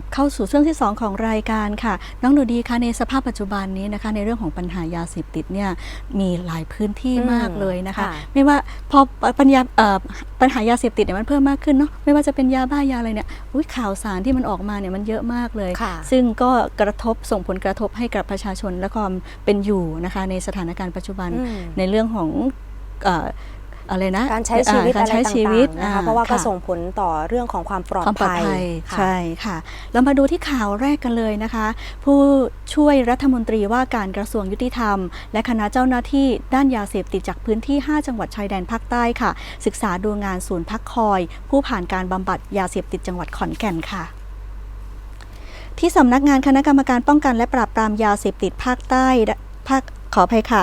กับเข้าสู่ช่วงที่ 2 ของรายการค่ะ น้องหนูดีคะในสภาพปัจจุบันนี้นะคะ ในเรื่องของปัญหายาเสพติดเนี่ยมีหลายพื้นที่อืมมากเลยนะคะค่ะไม่ว่าพอปัญญาเอ่อปัญหายาเสพติดเนี่ยมันเพิ่มมากขึ้นเนาะไม่ว่าจะเป็นยาบ้ายาอะไรเนี่ยอุ๊ยข่าวสารที่มันออกมาเนี่ยมันเยอะมากเลยค่ะซึ่งก็กระทบส่งผลกระทบให้กับประชาชนและความเป็นอยู่นะคะ ในสถานการณ์ปัจจุบันอืมในเรื่องของเอ่ออะไรนะการใช้ชีวิตอ่าการอะไรใช้ต่างชีวิตๆนะคะอ่เพราะว่าก็ค่ส่งผลต่อเรื่องของความปลอดความปลอดภัยภัยค่ะใช่ค่ะเรามาดูที่ข่าวแรกกันเลยนะคะ ผู้ช่วยรัฐมนตรีว่าการกระทรวงยุติธรรม และคณะเจ้าหน้าที่ด้านยาเสพติดจากพื้นที่ 5 จังหวัดชายแดนภาคใต้ค่ะ ศึกษาดูงานศูนย์พักคอย ผู้ผ่านการบำบัดยาเสพติดจังหวัดขอนแก่นค่ะที่สำนักงานคณะกรรมการป้องกันและปราบปรามยาเสพติดภาคใต้ภาคขออภัยค่ะ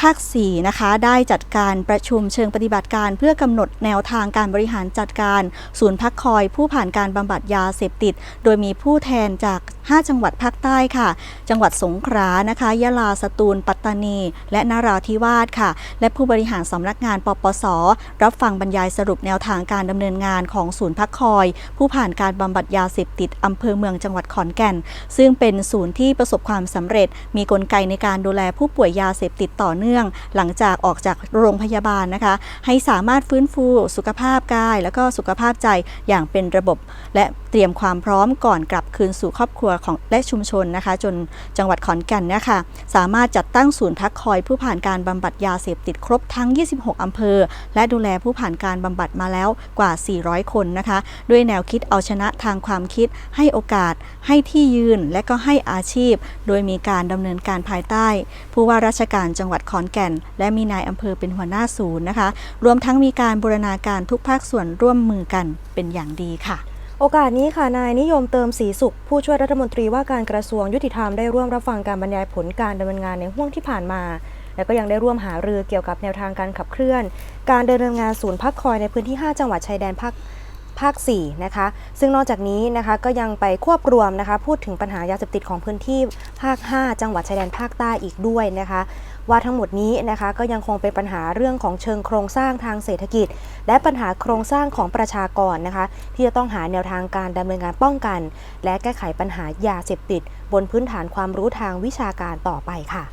ภาค 4 นะคะ ได้จัดการประชุมเชิงปฏิบัติการ เพื่อกำหนดแนวทางการบริหารจัดการ ศูนย์พักคอยผู้ผ่านการบำบัดยาเสพติด โดยมีผู้แทนจาก 5 จังหวัดภาคใต้ค่ะ จังหวัดสงขลานะคะ ยะลา สตูล ปัตตานี และนราธิวาสค่ะ และผู้บริหารสำนักงาน ปปส รับฟังบรรยายสรุปแนวทางการดำเนินงานของศูนย์พักคอย ผู้ผ่านการบำบัดยาเสพติดอำเภอเมืองจังหวัดขอนแก่น ซึ่งเป็นศูนย์ที่ประสบความสำเร็จ มีกลไกในการดูแลผู้ป่วยยาเสพติดต่อเนื่อง หลังจากออกจากโรงพยาบาลนะคะ ให้สามารถฟื้นฟูสุขภาพกาย แล้วก็สุขภาพใจอย่างเป็นระบบและ เตรียมความพร้อมก่อนกลับคืนสู่ครอบครัวของและชุมชนนะคะ จนจังหวัดขอนแก่นเนี่ยค่ะสามารถจัดตั้งศูนย์พักคอยผู้ผ่านการบำบัดยาเสพติดครบทั้ง 26 อำเภอ และดูแลผู้ผ่านการบำบัดมาแล้วกว่า 400 คนนะคะ ด้วยแนวคิดเอาชนะทางความคิด ให้โอกาส ให้ที่ยืน และก็ให้อาชีพ โดยมีการดำเนินการภายใต้ ผู้ว่าราชการจังหวัดขอนแก่น และมีนายอำเภอเป็นหัวหน้าศูนย์นะคะ รวมทั้งมีการบูรณาการทุกภาคส่วนร่วมมือกันเป็นอย่างดีค่ะ โอกาสนี้ค่ะนายนิยมเติมศรีสุข ผู้ช่วยรัฐมนตรีว่าการกระทรวงยุติธรรมได้ร่วมรับฟังการบรรยายผลการดำเนินงานในห่วงที่ผ่านมา และก็ยังได้ร่วมหารือเกี่ยวกับแนวทางการขับเคลื่อน การดำเนินงานศูนย์พักคอยในพื้นที่ 5 จังหวัดชายแดนภาค ภาค 4 นะคะ ซึ่งนอกจากนี้นะคะก็ยังไปควบรวมนะคะ พูดถึงปัญหายาเสพติดของพื้นที่ภาค 5 จังหวัดชายแดนภาคใต้อีกด้วยนะคะ ว่าทั้งหมดนี้นะคะก็ยังคงเป็นปัญหาเรื่องของเชิงโครงสร้างทางเศรษฐกิจ และปัญหาโครงสร้างของประชากรนะคะ ที่จะต้องหาแนวทางการดำเนินงานป้องกัน และแก้ไขปัญหายาเสพติด บนพื้นฐานความรู้ทางวิชาการต่อไปค่ะ